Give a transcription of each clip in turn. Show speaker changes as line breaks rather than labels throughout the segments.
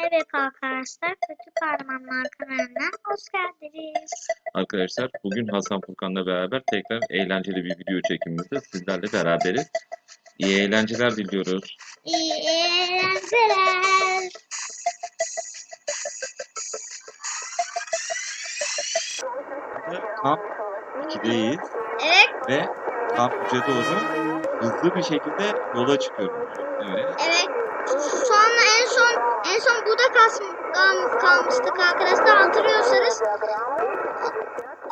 Evet arkadaşlar, Kötü Kahramanlar kanalına hoş geldiniz.
Arkadaşlar bugün Hasan Furkan'la beraber tekrar eğlenceli bir video çekimimizde sizlerle beraberiz. İyi eğlenceler diliyoruz.
İyi eğlenceler.
Kamp 2'deyiz
Evet,
ve kamp 3'e doğru hızlı bir şekilde yola çıkıyoruz. Evet.
evet. Sonra en son en son burada kas, kal- kalmıştık arkadaşlar. Hatırlıyorsanız.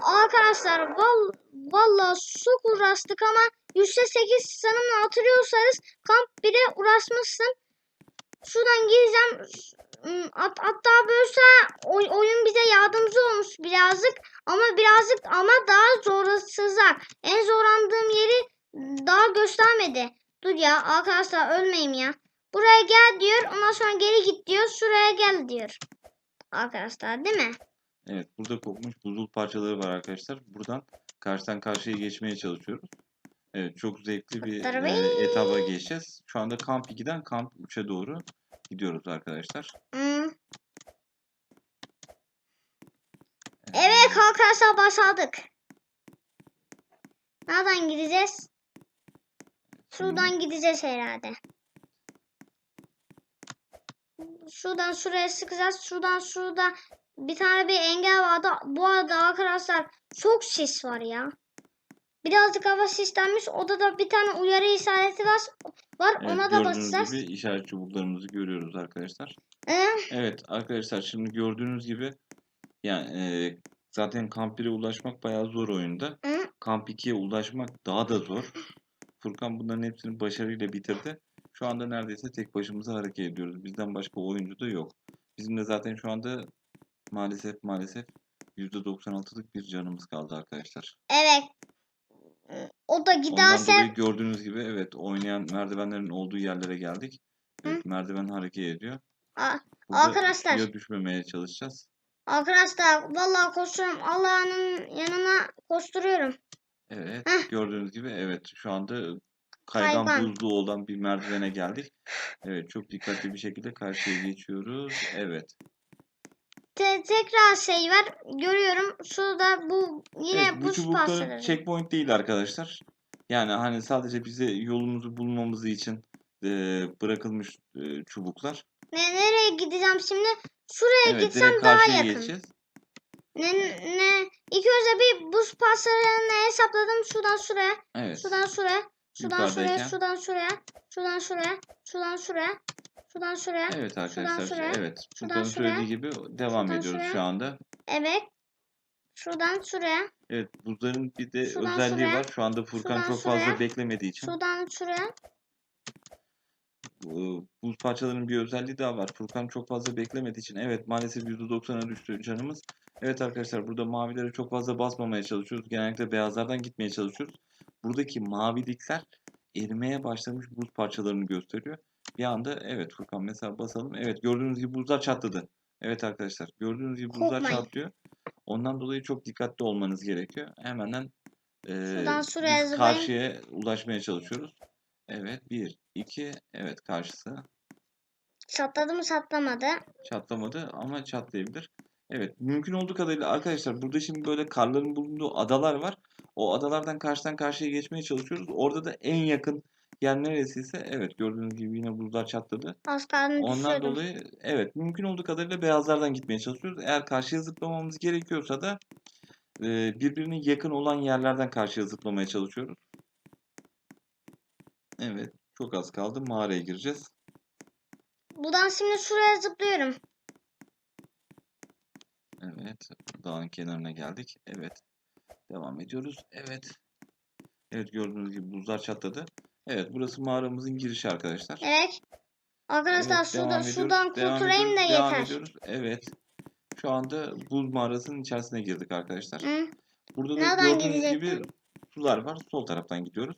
Arkadaşlar val, vallahi çok uğraştık ama %8 sanırım hatırlıyorsanız kamp 1'e uğraşmışsın. Şuradan gireceğim. Hmm, Hat, hatta böylese oy- oyun bize yardımcı olmuş birazcık ama birazcık ama daha zorlaşacak. En zorlandığım yeri daha göstermedi. Dur ya arkadaşlar ölmeyeyim ya. Buraya gel diyor ondan sonra geri git diyor. Şuraya gel diyor. Arkadaşlar değil mi?
Evet burada kopmuş buzul parçaları var arkadaşlar. Buradan karşıdan karşıya geçmeye çalışıyoruz. Evet çok zevkli bir e, etaba geçeceğiz. Şu anda kamp 2'den kamp 3'e doğru gidiyoruz arkadaşlar.
Hmm. Evet arkadaşlar başladık. Nereden gideceğiz? Şuradan gideceğiz herhalde. Şuradan şuraya sıkacağız. Şuradan şurada bir tane bir engel vardı. Bu arada arkadaşlar çok sis var ya. Birazcık hava sislenmiş. Odada bir tane uyarı işareti var. Var
Evet,
ona da basacağız.
gibi işaret çubuklarımızı görüyoruz arkadaşlar.
Ee,
Evet arkadaşlar şimdi gördüğünüz gibi yani e, zaten kamp 1'e ulaşmak bayağı zor oyunda.
Hı.
Kamp 2'ye ulaşmak daha da zor. Furkan bunların hepsini başarıyla bitirdi. Şu anda neredeyse tek başımıza hareket ediyoruz. Bizden başka oyuncu da yok. Bizim de zaten şu anda maalesef maalesef %96'lık bir canımız kaldı arkadaşlar.
evet. O da
Ondan
giderse
dolayı gördüğünüz gibi evet oynayan merdivenlerin olduğu yerlere geldik. Evet, merdiven hareket ediyor.
Aa,
Burada
Arkadaşlar.
suya düşmemeye çalışacağız.
Arkadaşlar vallahi koşuyorum. Allah'ın yanına koşturuyorum.
Evet,
Heh.
gördüğünüz gibi evet şu anda kaygan
Kaygan.
buzlu olan bir merdivene geldik. Evet, çok dikkatli bir şekilde karşıya geçiyoruz. Evet.
Te- tekrar şey var. Görüyorum. Şurada bu yine
Evet, bu
buz parçaları.
checkpoint değil arkadaşlar. Yani hani sadece bize yolumuzu bulmamız için e, bırakılmış e, çubuklar.
Ne nereye gideceğim şimdi? Şuraya
Evet,
gitsem daha yakın.
geçeceğiz.
Ne ne ilk önce bir buz parçalarını hesapladım. Şuradan şuraya,
Evet.
şuradan şuraya, şuradan şuraya, şuradan şuraya, şuradan şuraya, şuradan şuraya, şuradan şuraya.
Evet arkadaşlar.
şuraya,
Evet.
şuradan
söylediği gibi devam
şuradan
ediyoruz
şuraya.
şu anda.
Evet. Şuradan şuraya,
Evet, buzların bir de
Şuradan
özelliği
şuraya,
var. Şu anda Furkan
şuradan
çok fazla
şuraya,
beklemediği için.
şuradan şuraya.
Buz parçalarının bir özelliği daha var. Furkan çok fazla beklemediği için evet maalesef %90'a düştü canımız. Evet arkadaşlar burada mavilere çok fazla basmamaya çalışıyoruz. Genellikle beyazlardan gitmeye çalışıyoruz. Buradaki mavilikler erimeye başlamış buz parçalarını gösteriyor. Bir anda evet Furkan mesela basalım. Evet gördüğünüz gibi buzlar çatladı. Evet arkadaşlar gördüğünüz gibi buzlar
Korkmayın.
çatlıyor. Ondan dolayı çok dikkatli olmanız gerekiyor. Hemenden e,
Şuradan şuraya
biz
zıplayın.
karşıya ulaşmaya çalışıyoruz. Evet bir, iki, evet karşısı.
Çatladı mı çatlamadı.
Çatlamadı ama çatlayabilir. Evet, mümkün olduğu kadarıyla arkadaşlar burada şimdi böyle karların bulunduğu adalar var. O adalardan karşıdan karşıya geçmeye çalışıyoruz. Orada da en yakın yer neresiyse evet gördüğünüz gibi yine buzlar çatladı.
Kaldı
Ondan
düşüyordum.
dolayı evet mümkün olduğu kadarıyla beyazlardan gitmeye çalışıyoruz. Eğer karşıya zıplamamız gerekiyorsa da e, birbirine yakın olan yerlerden karşıya zıplamaya çalışıyoruz. Evet, çok az kaldı. Mağaraya gireceğiz.
Buradan şimdi şuraya zıplıyorum.
Evet, dağın kenarına geldik. Evet, devam ediyoruz. Evet. Evet, gördüğünüz gibi buzlar çatladı. Evet, burası mağaramızın girişi arkadaşlar.
Evet. Arkadaşlar
Evet,
şurada,
devam
şuradan
devam
kurtulayım da
ediyoruz, devam
yeter.
ediyoruz. Evet. Şu anda buz mağarasının içerisine girdik arkadaşlar.
Hı?
Burada da
Nereden
gördüğünüz gibi sular var. Sol taraftan gidiyoruz.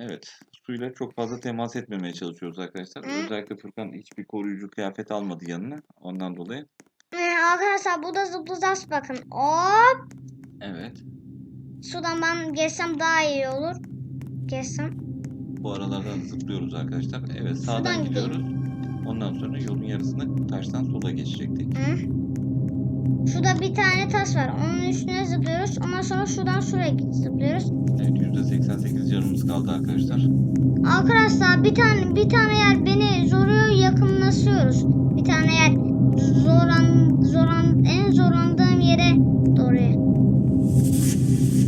Evet. Suyla çok fazla temas etmemeye çalışıyoruz arkadaşlar.
Hı.
Özellikle Furkan hiçbir koruyucu kıyafet almadı yanına. Ondan dolayı.
Ee, arkadaşlar burada zıplayacağız bakın. Hop.
Evet.
Şuradan ben geçsem daha iyi olur. Geçsem.
Bu aralardan zıplıyoruz arkadaşlar. Evet sağdan
Şuradan gideyim.
gidiyoruz. Ondan sonra yolun yarısında taştan sola geçecektik.
Hı? Şurada bir tane tas var. Onun üstüne zıplıyoruz. Ondan sonra şuradan şuraya zıplıyoruz.
Evet %88 canımız kaldı arkadaşlar.
Arkadaşlar bir tane bir tane yer beni zoruyor yakınlaşıyoruz. Bir tane yer zoran zoran en zorlandığım yere doğru.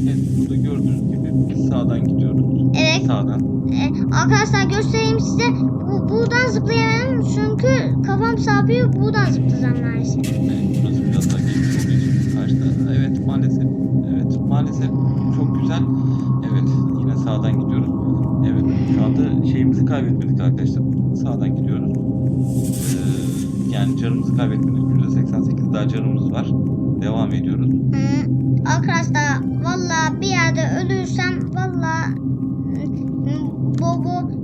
Evet burada gördüğünüz gibi biz sağdan gidiyoruz.
Evet.
Sağdan.
E, arkadaşlar göstereyim size. Bu, buradan zıplayamam çünkü kafam çarpıyor. Buradan zıplayacağım maalesef.
Evet, burası biraz daha geniş olduğu için karşıda. Evet maalesef. Evet maalesef çok güzel. Evet yine sağdan gidiyoruz. Evet şu anda şeyimizi kaybetmedik arkadaşlar. Sağdan gidiyoruz. Ee, yani canımızı kaybetmedik. %88 daha canımız var. Devam ediyoruz.
Hı. Arkadaşlar valla bir yerde ölürsem valla bu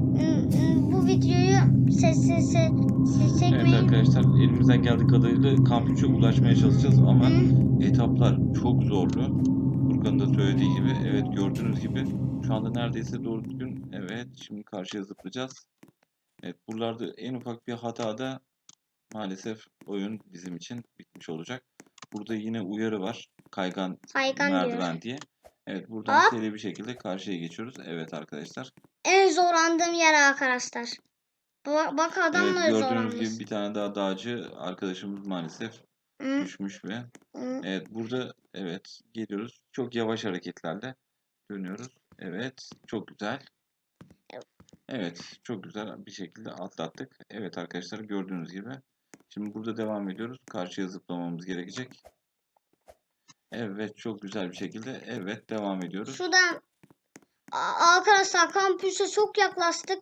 bu videoyu sessiz
Evet
çekmeyin.
arkadaşlar elimizden geldiği kadarıyla kamp 3'e ulaşmaya çalışacağız ama
Hı.
etaplar çok zorlu. Furkan'ın da söylediği gibi evet gördüğünüz gibi şu anda neredeyse doğru düzgün evet şimdi karşıya zıplayacağız. Evet buralarda en ufak bir hatada maalesef oyun bizim için bitmiş olacak. Burada yine uyarı var. Kaygan
Kaygan diyor.
merdiven diye. Evet buradan
Hop.
seri bir şekilde karşıya geçiyoruz. Evet arkadaşlar.
En zorlandığım yer arkadaşlar. Bak, bak
Evet
adamla
gördüğünüz
zorlanmış.
gibi bir tane daha dağcı arkadaşımız maalesef
Hı,
düşmüş ve
hı.
Evet burada evet geliyoruz. Çok yavaş hareketlerle dönüyoruz. Evet çok güzel. Evet çok güzel bir şekilde atlattık. Evet arkadaşlar gördüğünüz gibi. Şimdi burada devam ediyoruz. Karşıya zıplamamız gerekecek. Evet çok güzel bir şekilde. Evet devam ediyoruz.
Şuradan arkadaşlar kampüse çok yaklaştık.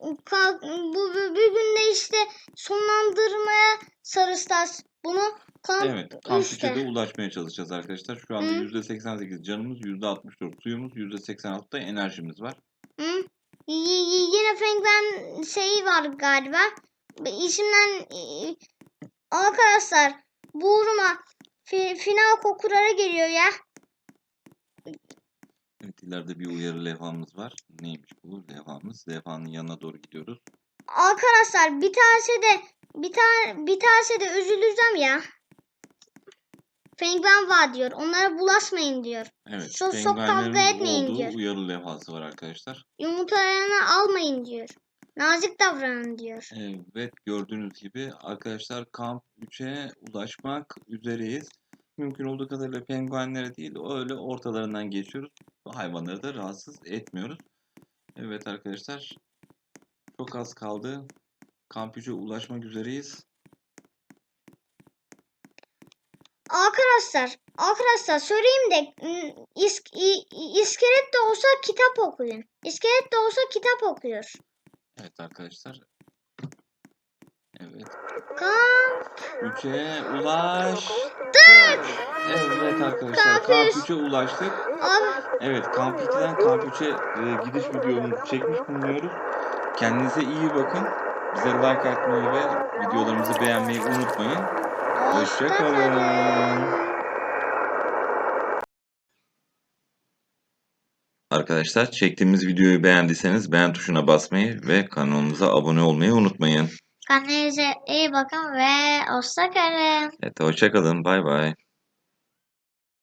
Bu, bir günde işte sonlandırmaya çalışacağız bunu. Kamp
Evet kamp
üçte.
3'e de ulaşmaya çalışacağız arkadaşlar. Şu anda
Hı.
%88 canımız, %64 suyumuz, %86 da enerjimiz var.
Hı? Y- yine Fengben şeyi var galiba. E, arkadaşlar bu uğruma fi- final kokuları geliyor ya.
Evet ileride bir uyarı levhamız var. Neymiş bu levhamız? Levhanın yanına doğru gidiyoruz.
Arkadaşlar bir tanesi de bir tane bir tanesi de üzüleceğim ya. Fengben var diyor. Onlara bulaşmayın diyor.
Evet,
Çok- çok kavga etmeyin diyor.
uyarı levhası var arkadaşlar.
Yumurtalarını almayın diyor. Nazik davranın diyor.
Evet, gördüğünüz gibi arkadaşlar kamp 3'e ulaşmak üzereyiz. Mümkün olduğu kadarıyla penguenlere değil, öyle ortalarından geçiyoruz. Hayvanları da rahatsız etmiyoruz. Evet arkadaşlar, çok az kaldı. Kamp 3'e ulaşmak üzereyiz.
Arkadaşlar, arkadaşlar söyleyeyim de ım, is- iskelet de olsa kitap okuyun. İskelet de olsa kitap okuyor.
Evet arkadaşlar. Evet,
Kamp
3'e ulaştık. Evet arkadaşlar,
Kamp
kamp
üç.
3'e ulaştık.
abi
Evet, Kamp 2'den Kamp 3'e e, gidiş videomuzu çekmiş bulunuyoruz. Kendinize iyi bakın. Bize like atmayı ve videolarımızı beğenmeyi unutmayın. Hoşça Arkadaşlar çektiğimiz videoyu beğendiyseniz beğen tuşuna basmayı ve kanalımıza abone olmayı unutmayın.
Kendinize iyi bakın ve hoşça kalın.
Evet, hoşça kalın. Bay bay.